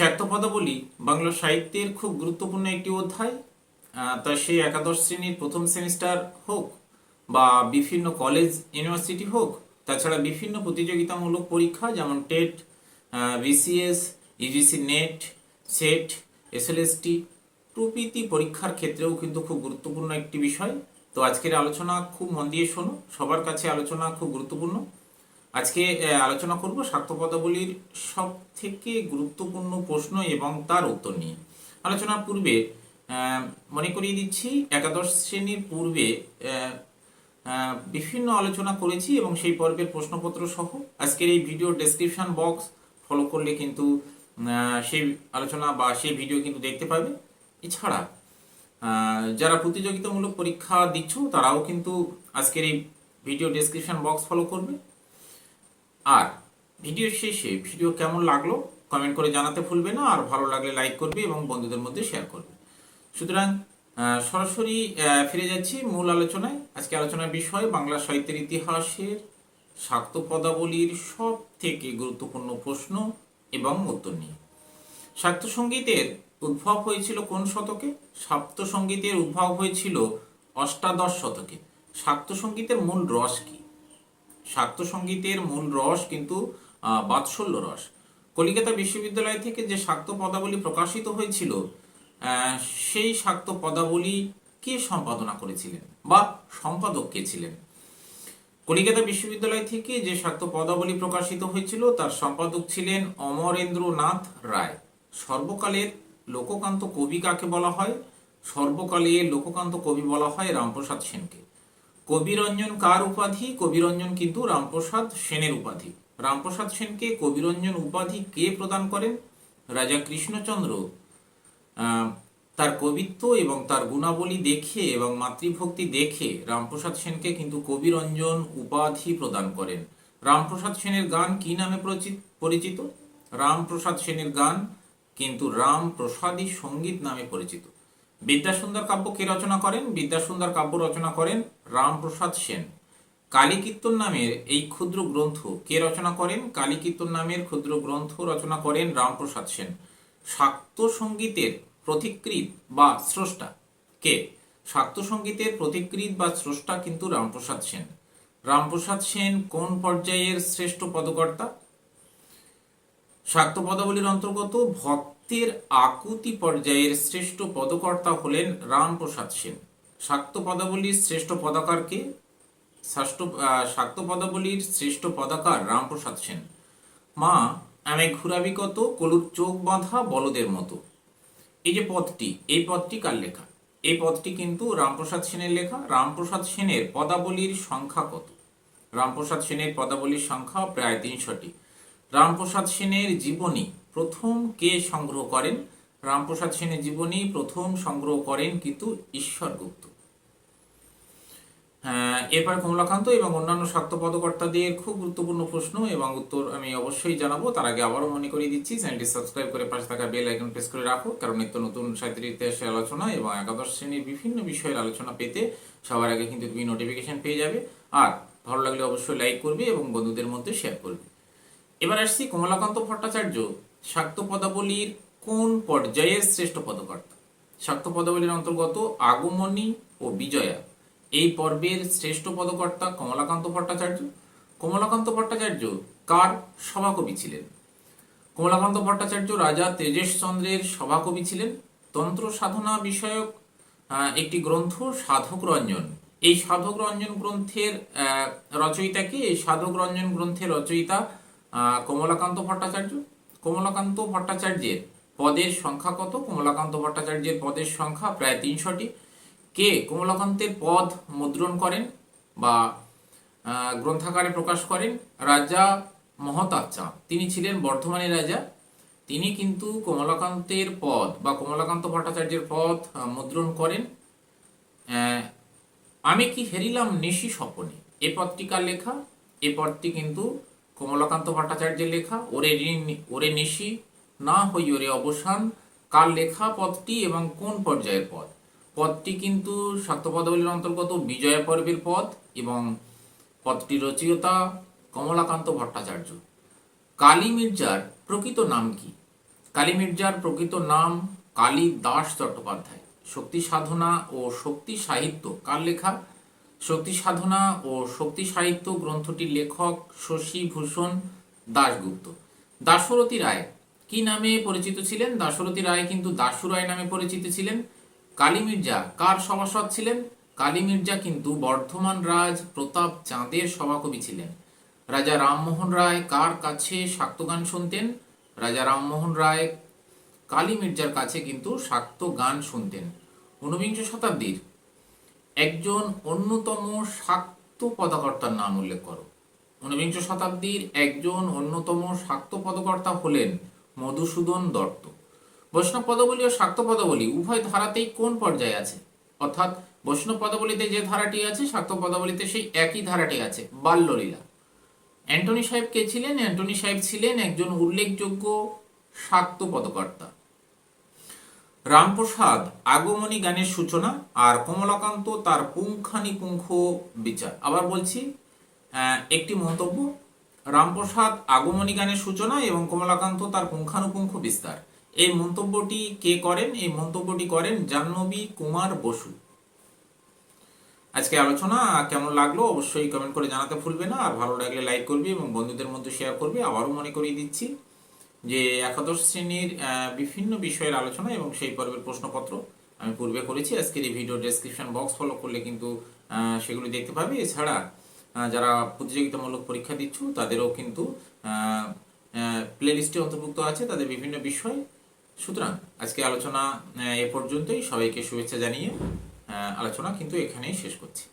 শাক্তপদাবলী বাংলা সাহিত্যের খুব গুরুত্বপূর্ণ একটি অধ্যায়। তা সেই একাদশ শ্রেণির প্রথম সেমিস্টার হোক বা বিভিন্ন কলেজ, ইউনিভার্সিটি হোক, তাছাড়া বিভিন্ন প্রতিযোগিতামূলক পরীক্ষা যেমন TET BCS UGC NET, SET, SLST, প্রভৃতি পরীক্ষার ক্ষেত্রেও কিন্তু খুব গুরুত্বপূর্ণ একটি বিষয়। তো আজকের আলোচনা খুব মন দিয়ে শোনো, সবার কাছে আলোচনা খুব গুরুত্বপূর্ণ। আজকে আলোচনা করব শাক্ত পদাবলীর সব থেকে গুরুত্বপূর্ণ প্রশ্ন এবং তার উত্তর নিয়ে। আলোচনার পূর্বে মনে করিয়ে দিচ্ছি, একাদশ শ্রেণির পূর্বে বিভিন্ন আলোচনা করেছি এবং সেই পর্বের প্রশ্নপত্র সহ আজকের এই ভিডিও ডেসক্রিপশন বক্স ফলো করলে কিন্তু সেই আলোচনা বা সেই ভিডিও কিন্তু দেখতে পাবে। এছাড়া যারা প্রতিযোগিতামূলক পরীক্ষা দিচ্ছ তারাও কিন্তু আজকের এই ভিডিও ডেসক্রিপশন বক্স ফলো করবে। আর ভিডিও শেষে ভিডিও কেমন লাগল কমেন্ট করে জানাতে ভুলবে না, আর ভালো লাগলে লাইক করবে এবং বন্ধুদের মধ্যে শেয়ার করবে। সুতরাং সরাসরি ফিরে যাচ্ছি মূল আলোচনায়। আজকে আলোচনার বিষয় বাংলা সাহিত্যের ইতিহাসের শাক্ত পদাবলীর সব থেকে গুরুত্বপূর্ণ প্রশ্ন এবং উত্তর নিয়ে। শাক্ত সঙ্গীতের উদ্ভব হয়েছিল কোন শতকে? শাক্ত সঙ্গীতের উদ্ভব হয়েছিল অষ্টাদশ শতকে। শাক্ত সঙ্গীতের মূল রস কি? শাক্ত সঙ্গীতের মূল রস কিন্তু বাৎসল্য রস। কলিকাতা বিশ্ববিদ্যালয় থেকে যে শাক্ত পদাবলী প্রকাশিত হয়েছিল সেই শাক্ত পদাবলী কে সম্পাদনা করেছিলেন বা সম্পাদক কে ছিলেন? কলিকাতা বিশ্ববিদ্যালয় থেকে যে শাক্ত পদাবলী প্রকাশিত হয়েছিল, তার সম্পাদক ছিলেন অমরেন্দ্রনাথ রায়। সর্বকালের লোককান্ত কবি কাকে বলা হয়? সর্বকালের লোককান্ত কবি বলা হয় রামপ্রসাদ সেনকে। কবিরঞ্জন কার উপাধি? কবিরঞ্জন কিন্তু রামপ্রসাদ সেনের উপাধি। রামপ্রসাদ সেনকে কবিরঞ্জন উপাধি কে প্রদান করেন? রাজা কৃষ্ণচন্দ্র। তার কবিত্ব এবং তার গুণাবলী দেখে এবং মাতৃভক্তি দেখে রামপ্রসাদ সেনকে কিন্তু কবিরঞ্জন উপাধি প্রদান করেন। রামপ্রসাদ সেনের গান কি নামে পরিচি- পরিচিত? রামপ্রসাদ সেনের গান কিন্তু রামপ্রসাদী সংগীত নামে পরিচিত। বিদ্যাসুন্দর কাব্য কে রচনা করেন? বিদ্যাসুন্দর কাব্য রচনা করেন রামপ্রসাদ সেন। কালীকীর্তন নামের এই ক্ষুদ্র গ্রন্থ কে রচনা করেন? কালীকীর্তন নামের ক্ষুদ্র গ্রন্থ রচনা করেন রামপ্রসাদ সেন। শাক্ত সঙ্গীতের প্রতিকৃত বা স্রষ্টা কে? শাক্ত সঙ্গীতের প্রতিকৃত বা স্রষ্টা কিন্তু রামপ্রসাদ সেন। রামপ্রসাদ সেন কোন পর্যায়ের শ্রেষ্ঠ পদকর্তা? শাক্ত পদাবলীর অন্তর্গত ভক্তের আকুতি পর্যায়ের শ্রেষ্ঠ পদকর্তা হলেন রামপ্রসাদ সেন। শাক্ত পদাবলীর শ্রেষ্ঠ পদাকার কে ষষ্ঠ শাক্ত পদাবলীর শ্রেষ্ঠ পদাকার রামপ্রসাদ সেন। মা আমি ঘুরাবি কত? কলুর চোখ বাঁধা বলদের মতো। এই যে পদটি, এই পদটি কার লেখা? এই পদটি কিন্তু রামপ্রসাদ সেনের লেখা। রামপ্রসাদ সেনের পদাবলীর সংখ্যা কত? রামপ্রসাদ সেনের পদাবলীর সংখ্যা প্রায় তিনশোটি। রামপ্রসাদ সেনের জীবনী প্রথম কে সংগ্রহ করেন? রামপ্রসাদ সেনের জীবনী প্রথম সংগ্রহ করেন কিন্তু ঈশ্বরগুপ্ত। এরপর কমলাকান্ত এবং অন্যান্য শাক্ত পদকর্তাদের খুব গুরুত্বপূর্ণ প্রশ্ন এবং উত্তর আমি অবশ্যই জানাব। তার আগে আবারও মনে করিয়ে দিচ্ছি, চ্যানেলটি সাবস্ক্রাইব করে পাশে থাকা বেল আইকন প্রেস করে রাখো, কারণ নিত্য নতুন সাহিত্যের ইতিহাসের আলোচনা এবং একাদশ শ্রেণির বিভিন্ন বিষয়ের আলোচনা পেতে সবার আগে কিন্তু তুমি নোটিফিকেশন পেয়ে যাবে। আর ভালো লাগলে অবশ্যই লাইক করবে এবং বন্ধুদের মধ্যে শেয়ার করবে। এবার আসছি কমলাকান্ত ভট্টাচার্য, শাক্ত পদাবলীর কোন পর্যায়ের শ্রেষ্ঠ পদকর্তা? শাক্ত পদাবলীর অন্তর্গত আগমনী ও বিজয়া। এই পর্বের শ্রেষ্ঠ পদকর্তা কমলাকান্ত ভট্টাচার্য। কমলাকান্ত ভট্টাচার্য কার সভাকবি ছিলেন? কমলাকান্ত ভট্টাচার্য রাজা তেজেশ চন্দ্রের সভাকবি ছিলেন। তন্ত্র সাধনা বিষয়ক একটি গ্রন্থ সাধক রঞ্জন। এই সাধক রঞ্জন গ্রন্থের আহ, রচয়িতা কি এই সাধক রঞ্জন গ্রন্থের রচয়িতা কমলাকান্ত ভট্টাচার্য। কমলাকান্ত ভট্টাচার্যের পদের সংখ্যা কত? কমলাকান্ত ভট্টাচার্যের পদের সংখ্যা প্রায় তিনশোটি। কে কমলাকান্তের পদ মুদ্রণ করেন বা গ্রন্থাকারে প্রকাশ করেন রাজা মহতাব চাঁদ তিনি ছিলেন বর্ধমানের রাজা। তিনি কিন্তু কমলাকান্তের পদ বা কমলাকান্ত ভট্টাচার্যের পদ মুদ্রণ করেন। আমি কি হেরিলাম নিশি স্বপনে? এ পদটি কার লেখা? এ পদটি কিন্তু কমলাকান্ত ভট্টাচার্যের লেখা। ওরে ওরে নিশি, না হই ওরে অবসান। কার লেখা পদটি এবং কোন পর্যায়ের পদ? পদটি কিন্তু শাক্তপদাবলীর অন্তর্গত বিজয়া পর্বের পদ এবং পদটি রচয়িতা কমলাকান্ত ভট্টাচার্য। কালী মির্জার প্রকৃত নাম কি? কালী মির্জার প্রকৃত নাম কালী দাস চট্টোপাধ্যায়। শক্তি সাধনা ও শক্তি সাহিত্য কার লেখা? শক্তি সাধনা ও শক্তি সাহিত্য গ্রন্থটির লেখক শশী ভূষণ দাশগুপ্ত। দাশরথী রায় কি নামে পরিচিত ছিলেন? দাশরথী রায় কিন্তু দাশু রায় নামে পরিচিত ছিলেন। কালী মির্জা কার সভাসদ ছিলেন? কালী মির্জা কিন্তু বর্ধমান রাজ প্রতাপ চাঁদের সভাকবি ছিলেন। রাজা রামমোহন রায় কার কাছে শাক্ত গান শুনতেন? রাজা রামমোহন রায় কালী মির্জার কাছে কিন্তু শাক্ত গান শুনতেন। ঊনবিংশ শতাব্দীর একজন অন্যতম শাক্ত পদকর্তার নাম উল্লেখ করো। ঊনবিংশ শতাব্দীর একজন অন্যতম শাক্ত পদকর্তা হলেন মধুসূদন দত্ত। বৈষ্ণব পদাবলী ও শাক্ত পদাবলী উভয় ধারাতেই কোন পর্যায়ে আছে? অর্থাৎ বৈষ্ণব পদাবলীতে যে ধারাটি আছে শাক্ত পদাবলীতে সেই একই ধারাটি আছে, বাল্যলীলা। অ্যান্টনি সাহেব কে ছিলেন? অ্যান্টনি সাহেব ছিলেন একজন উল্লেখযোগ্য শাক্ত পদকর্তা রামপ্রসাদ, আগমনী গানের সূচনা আর কমলাকান্ত তার পুঙ্খানিপুঙ্খ বিচার। আবার বলছি একটি মন্তব্য, রামপ্রসাদ আগমনী গানের সূচনা এবং কমলাকান্ত তার পুঙ্খানুপুঙ্খ বিস্তার। এই মন্তব্যটি কে করেন? এই মন্তব্যটি করেন জাহ্নবী কুমার বসু। আজকে আলোচনা কেমন লাগল অবশ্যই কমেন্ট করে জানাতে ভুলবে না। আর ভালো লাগলে লাইক করবে এবং বন্ধুদের মধ্যে শেয়ার করবে। আবারও মনে করিয়ে দিচ্ছি যে একাদশ শ্রেণির বিভিন্ন বিষয়ের আলোচনা এবং সেই পর্বের প্রশ্নপত্র আমি পূর্বে করেছি। আজকের এই ভিডিও ডেসক্রিপশন বক্স ফলো করলে কিন্তু সেগুলি দেখতে পাবে। এছাড়া যারা প্রতিযোগিতামূলক পরীক্ষা দিচ্ছ, তাদেরও কিন্তু প্লে লিস্টে অন্তর্ভুক্ত আছে। তাদের বিভিন্ন বিষয় সুতরাং আজকে আলোচনা এ পর্যন্তই। সবাইকে শুভেচ্ছা জানিয়ে আলোচনা কিন্তু এখানেই শেষ করছি।